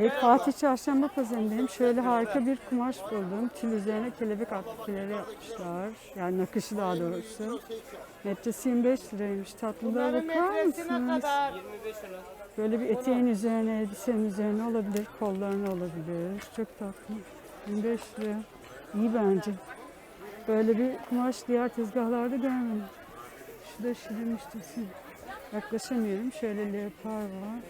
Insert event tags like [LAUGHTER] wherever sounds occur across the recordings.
Evet Fatih Çarşamba Pazarı'ndayım. Şöyle harika bir kumaş buldum. Tül üzerine kelebek aktifleri yapmışlar. Yani nakışı daha doğrusu. Metresi 25 liraymış. Tatlılığa bakar mısınız? Böyle bir eteğin üzerine, elbisenin üzerine olabilir, kollarına olabilir. Çok tatlı. 25 lira. İyi bence. Böyle bir kumaş diğer tezgahlarda görmedim. Şu da şirin müşterisi. Yaklaşamıyorum. Şöyle leopar var.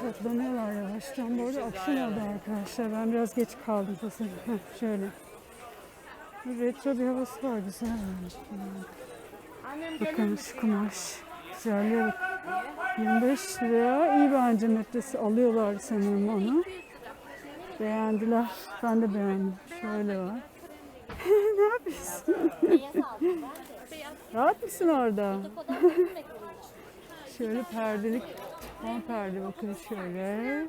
Toplanıyorlar yavaştan. Bu arada akşam oldu arkadaşlar. Ben biraz geç kaldım tasarım. Heh, şöyle. Retro bir havası var. Güzel bence. Bakın şu kumaş. Güzelliğe bak. 25 liraya iyi bence metresi alıyorlar sanırım onu. Beğendiler. Ben de beğendim. Şöyle var. [LAUGHS] ne yapıyorsun? Rahat mısın orada? Şöyle perdelik Fon perde bakın şöyle.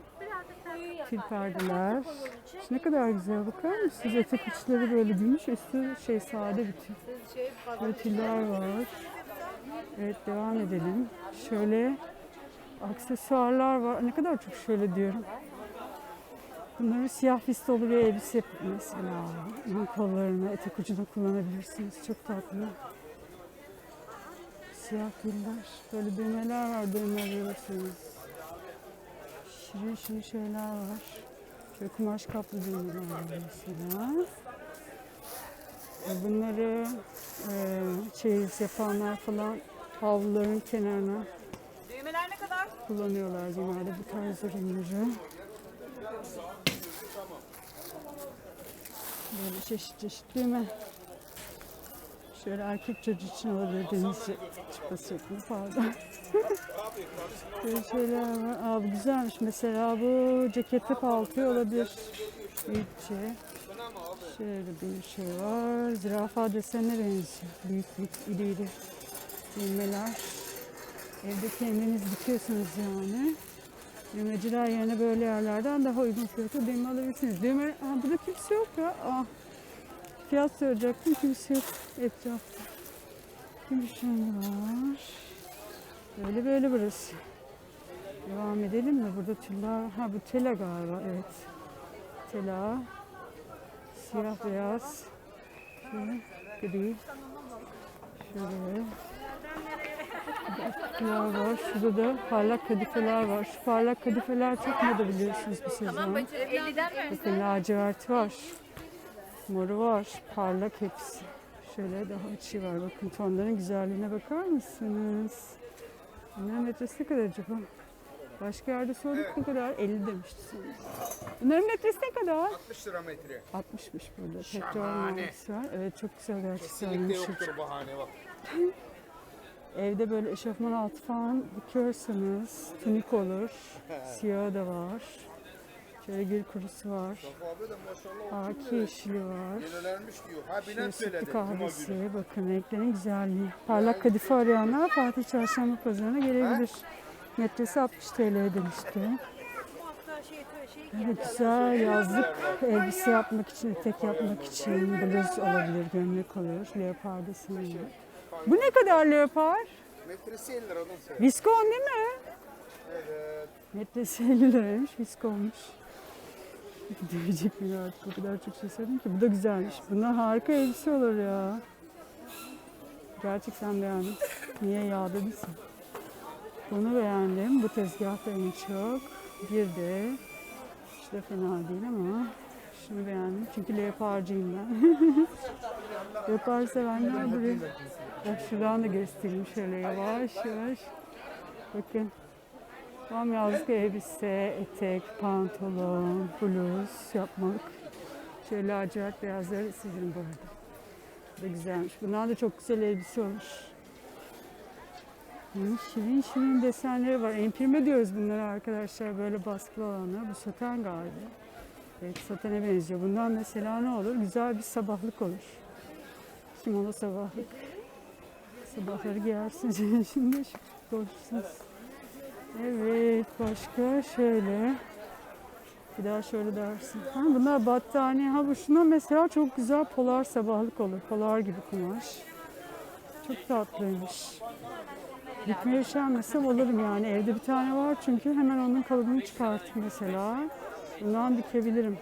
Fil perdeler. Ne kadar güzel bakar mısınız? Etek uçları böyle gümüş, üstü şey sade bir tül. Böyle tüller var. Evet devam edelim. Şöyle aksesuarlar var. Ne kadar çok şöyle diyorum. Bunları siyah fistolu bir elbise mesela. Bunun kollarına, etek ucuna kullanabilirsiniz. Çok tatlı. Siyah güller. Böyle düğmeler var. Düğme arıyorsunuz. Şirin şirin şeyler var. Şöyle kumaş kaplı düğmeler var mesela. E, Bunları e, çeyiz yapanlar falan havluların kenarına Düğmeler ne kadar? kullanıyorlar genelde bu tarz ürünleri. Böyle çeşit çeşit düğme. Şöyle erkek çocuk için olabilir deniz çıkması şeklinde pardon. [LAUGHS] Böyle şeyler var. Aa, bu güzelmiş mesela bu ceketi paltoyu olabilir. Büyükçe. Şöyle bir şey var. Zürafa desenine benziyor. Büyük büyük iri iri düğmeler. Evde kendiniz dikiyorsunuz yani. Düğmeciler yerine böyle yerlerden daha uygun fiyata düğme alabilirsiniz. Düğme, aa, burada kimse yok ya. Aa, fiyat soracaktım, kimse yok etrafta. Gümüşhan var. Böyle böyle burası. Devam edelim mi? Burada tüller, ha bu tela galiba, evet. Tela. Siyah beyaz. Gri. Şöyle. Kadifeler var. Şurada da parlak kadifeler var. Şu parlak kadifeler çok moda biliyorsunuz bu sezon. 50'den mi? Bakın lacivert var. Moru var. Parlak hepsi. Şöyle daha açı var. Bakın tonların güzelliğine bakar mısınız? Bunların metresi ne kadar acaba? Başka yerde sorduk ne kadar? 50 demişti sanırım. Bunların metresi ne kadar? 60 lira metre. 60'mış burada. Petrol mavisi var. Evet çok güzel gerçekten. Kesinlikle yoktur bahane bak. [LAUGHS] Evde böyle eşofman altı falan dikiyorsanız tunik olur. Siyahı da var. Şöyle gül kurusu var. Haki yeşili var. Şöyle sütlü kahvesi. Bakın renklerin güzelliği. Parlak kadife arayanlar Fatih Çarşamba Pazarı'na gelebilir. Metresi 60 TL demişti. Evet, güzel yazlık elbise yapmak için, etek yapmak için bluz olabilir, gömlek olur. Leopar deseni var. Bu ne kadar leopar? Metresi 50 liradan. Viskon değil mi? Evet. Metresi 50 liraymış, viskonmuş. [LAUGHS] Diyecek miyim artık o kadar çok şey söyledim ki. Bu da güzelmiş. Bunlar harika elbise olur ya. Gerçekten beğendim. Niye ya dediysen. Bunu beğendim. Bu tezgah en çok. Bir de da fena değil ama şunu beğendim. Çünkü leoparcıyım ben. [LAUGHS] Leopar sevenler buraya. Bak şuradan da göstereyim şöyle yavaş yavaş. Bakın. Tam yazlık elbise, etek, pantolon, bluz yapmalık. Şöyle lacivert beyazları sizin bu arada. Bu da güzelmiş. Bunlar da çok güzel elbise olmuş. Hı, Şirin şirin desenleri var. Empirme diyoruz bunlara arkadaşlar. Böyle baskılı olanlar. Bu saten galiba. Evet satene benziyor. Bundan mesela ne olur? Güzel bir sabahlık olur. Kimono sabahlık. Sabahları giyersiniz. [LAUGHS] Şimdi koşsunuz. Evet başka şöyle. Bir daha şöyle dersin. Ha, bunlar battaniye. Ha bu şuna mesela çok güzel polar sabahlık olur. Polar gibi kumaş. Çok tatlıymış. Dikmeye üşenmesem alırım yani. Evde bir tane var çünkü hemen onun kalıbını çıkartıp mesela. Bundan dikebilirim.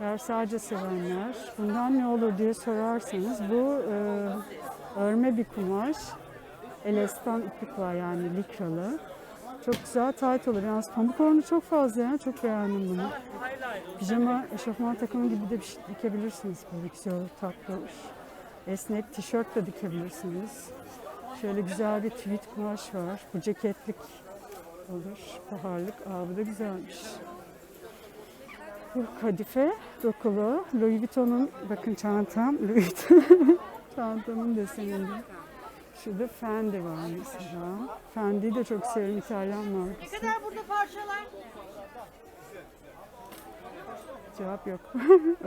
Eğer sadece sevenler. Bundan ne olur diye sorarsanız bu e, örme bir kumaş. Elestan iplik var yani likralı. Çok güzel tight olur. Yalnız pamuk oranı çok fazla ya. Çok beğendim bunu. Pijama, eşofman takımı gibi de bir şey dikebilirsiniz. Böyle güzel tatlı olur. Esnek tişört de dikebilirsiniz. Şöyle güzel bir tweed kumaş var. Bu ceketlik olur. Baharlık. Aa bu da güzelmiş. Bu kadife dokulu. Louis Vuitton'un bakın çantam. Louis Vuitton [LAUGHS] çantanın deseninde. Şurada Fendi var mesela. Fendi'yi de çok severim İtalyan markası. Ne kadar burada parçalar? Cevap yok. [LAUGHS]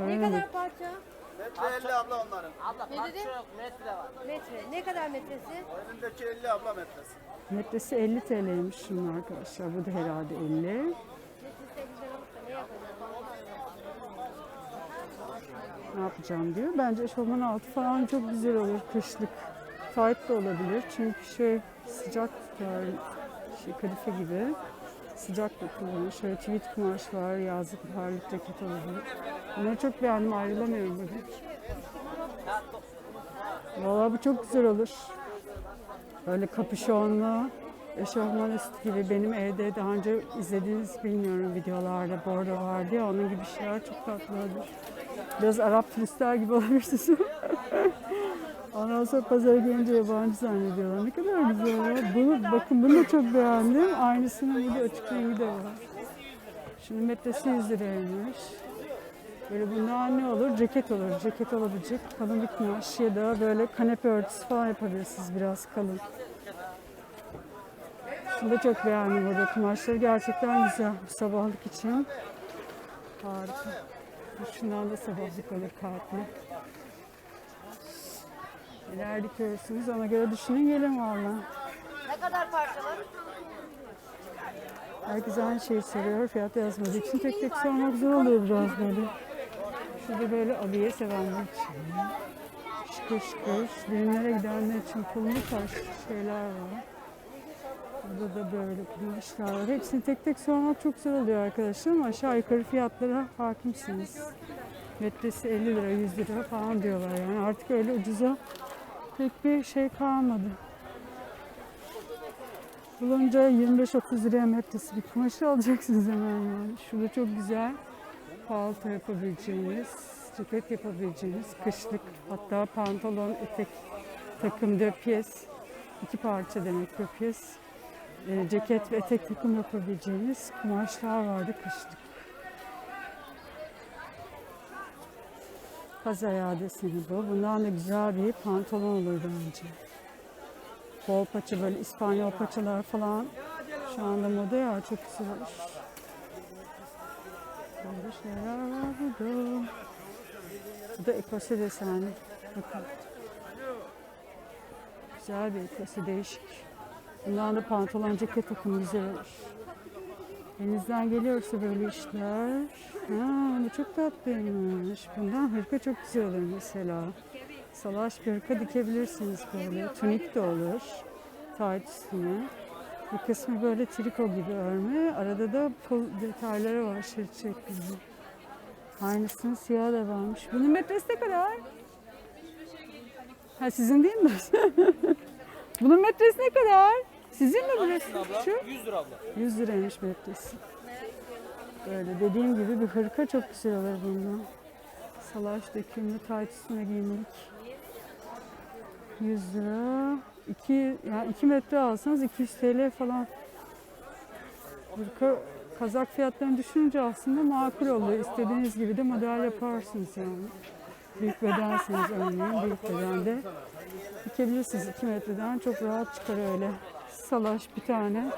Ne kadar parça? Metre 50 abla onların. Ne dedi? Metre. Ne kadar metresi? Önündeki 50 abla metresi. Metresi 50 TL'ymiş şunun arkadaşlar. Bu da herhalde 50. Metresi 50 lira olursa ne yapacağım? Ne yapacağım diyor. Bence eşofman altı falan çok güzel olur kışlık. Tight da olabilir. Çünkü şey sıcak tutar. Şey kadife gibi. Sıcak da kullanır. Şöyle tweed kumaş var. Yazlık baharlık ceket olabilir. Bunları çok beğendim. Ayrılamıyorum burada. Valla bu çok güzel olur. Böyle kapüşonlu, eşofman üstü gibi benim evde daha önce izlediğiniz bilmiyorum videolarda bordo vardı ya onun gibi şeyler çok tatlı olur. Biraz Arap turistler gibi olabilirsiniz. [LAUGHS] Ondan pazara gelince yabancı zannediyorlar. Ne kadar güzel ya. Bunu, bakın bunu da çok beğendim. Aynısının bir de açık rengi de var. Şimdi metresi 100 liraymış. Böyle bundan ne olur? Ceket olur. Ceket olabilecek kalın bir kumaş ya da böyle kanepe örtüsü falan yapabilirsiniz biraz kalın. Şunu da çok beğendim burada. Kumaşları gerçekten güzel. Bu sabahlık için. Harika. Şundan da sabahlık olur kalpli. Neler dikiyorsunuz ona göre düşünün gelin valla. Ne kadar parçalar? Herkes aynı şeyi soruyor. Fiyat yazmadığı için tek tek sormak zor oluyor biraz böyle. Şurada böyle abiye sevenler için. Şıkır şıkır. Düğünlere gidenler için pullu taş şeyler var. Burada da böyle kumaşlar var. Hepsini tek tek sormak çok zor oluyor arkadaşlar ama aşağı yukarı fiyatlara hakimsiniz. Metresi 50 lira, 100 lira falan diyorlar yani. Artık öyle ucuza pek bir şey kalmadı. Bulunca 25-30 liraya metresi bir kumaşı alacaksınız hemen yani. Şurada çok güzel palto yapabileceğiniz, ceket yapabileceğiniz, kışlık hatta pantolon, etek, takım, döpyes, iki parça demek döpyes, e, ceket ve etek takım yapabileceğiniz kumaşlar vardı kışlık. Kaz ayağı deseni bu. Bundan da güzel bir pantolon olur bence. Bol paça böyle İspanyol paçalar falan şu anda moda ya çok güzel olur. Böyle şeyler var burada. Bu da ekose desenli. Bakın. Güzel bir ekose değişik. Bundan da pantolon ceket takımı güzel olur. Elinizden geliyorsa böyle işler. Ha, bu çok tatlıymış. Bundan hırka çok güzel olur mesela. Salaş bir hırka dikebilirsiniz böyle. Tunik de olur. Tight üstüne. Bir kısmı böyle triko gibi örme. Arada da pul detayları var şerit şeklinde. Aynısının siyahı da varmış. Bunun metresi ne kadar? Ha sizin değil mi? [LAUGHS] Bunun metresi ne kadar? Sizin mi burası? Şu? 100 lira abla. 100 liraymış metresi. Böyle dediğim gibi bir hırka çok güzel olur bundan. Salaş dökümlü tayt üstüne giymelik. 100 lira. 2, yani 2 metre alsanız 200 TL falan. Hırka kazak fiyatlarını düşününce aslında makul oluyor. İstediğiniz gibi de model yaparsınız yani. Büyük bedensiniz örneğin. Büyük bedende dikebilirsiniz 2 metreden çok rahat çıkar öyle. Salaş bir tane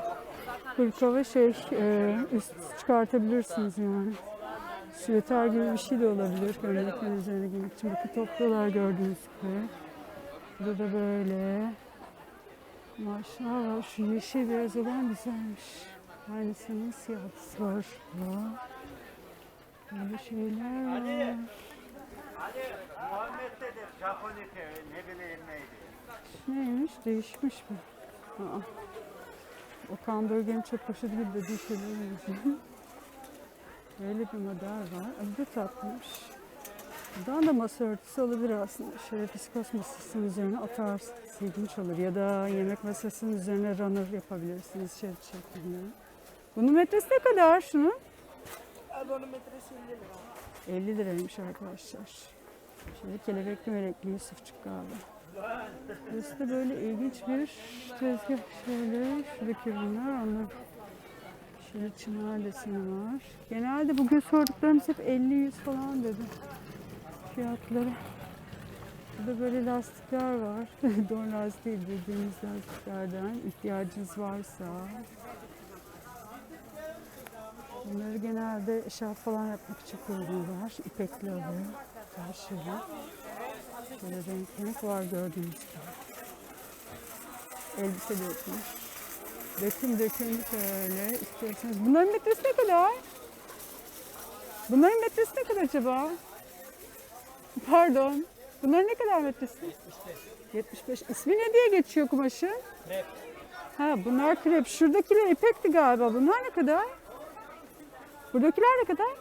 hırka ve şey e, üst çıkartabilirsiniz yani. Süveter gibi bir şey de olabilir gömleklerin üzerine giymek için. Bakın topluyorlar gördüğünüz gibi. Burada da böyle. Maşallah şu yeşil beyaz olan güzelmiş. Aynısının siyahlısı var. Böyle şeyler var. Hadi Muhammed dedi, Japon ne bileyim neydi. Neymiş? Değişmiş mi? Aa. Okan Bölge'nin çöp poşeti gibi dediği şeyler benziyor. Böyle [LAUGHS] bir model var. Bu da tatlıymış. Buradan da masa örtüsü olabilir aslında. Şöyle piskos masasının üzerine atarsınız. İlginç olur. Ya da yemek masasının üzerine runner yapabilirsiniz şerit şeklinde. Bunun metresi ne kadar şunun? Abi onun metresi 50 lira. 50 liraymış arkadaşlar. Şöyle kelebekli melekli Yusufçuk galiba. Burası da böyle ilginç bir tezgah. Şöyle şuradaki ürünler onlar. Şöyle çınar deseni var. Genelde bugün sorduklarımız hep 50-100 falan dedi. Fiyatları. Burada böyle lastikler var. [LAUGHS] Don lastiği dediğimiz lastiklerden ihtiyacınız varsa. Bunları genelde eşarp falan yapmak için kullanıyorlar. İpekli oluyor. Her şeyler. Şöyle renk renk var gördüğünüz gibi. Elbise de yapılmış. Döküm döküm şöyle istiyorsanız. Bunların metresi ne kadar? Bunların metresi ne kadar acaba? Pardon. Bunların ne kadar metresi? 75. İsmi ne diye geçiyor kumaşın? Krep. Ha bunlar krep. Şuradakiler ipekti galiba. Bunlar ne kadar? Buradakiler ne kadar?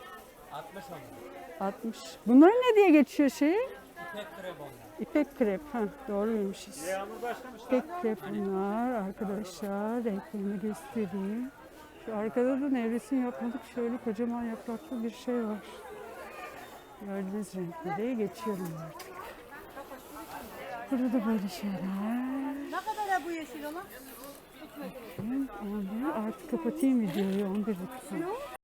60 onlar. 60. Bunların ne diye geçiyor şeyi? İpek krep onlar. İpek krep. Ha, doğruymuşuz. Yağmur başlamış. İpek krep bunlar arkadaşlar. Renklerini göstereyim. Şu arkada da nevresim yapmadık. Şöyle kocaman yapraklı bir şey var. Gördüğünüz renkleri geçiyorum artık. Burada da böyle şeyler. Ne kadar bu yeşil olan? 11. Artık kapatayım videoyu. 11 buçuk.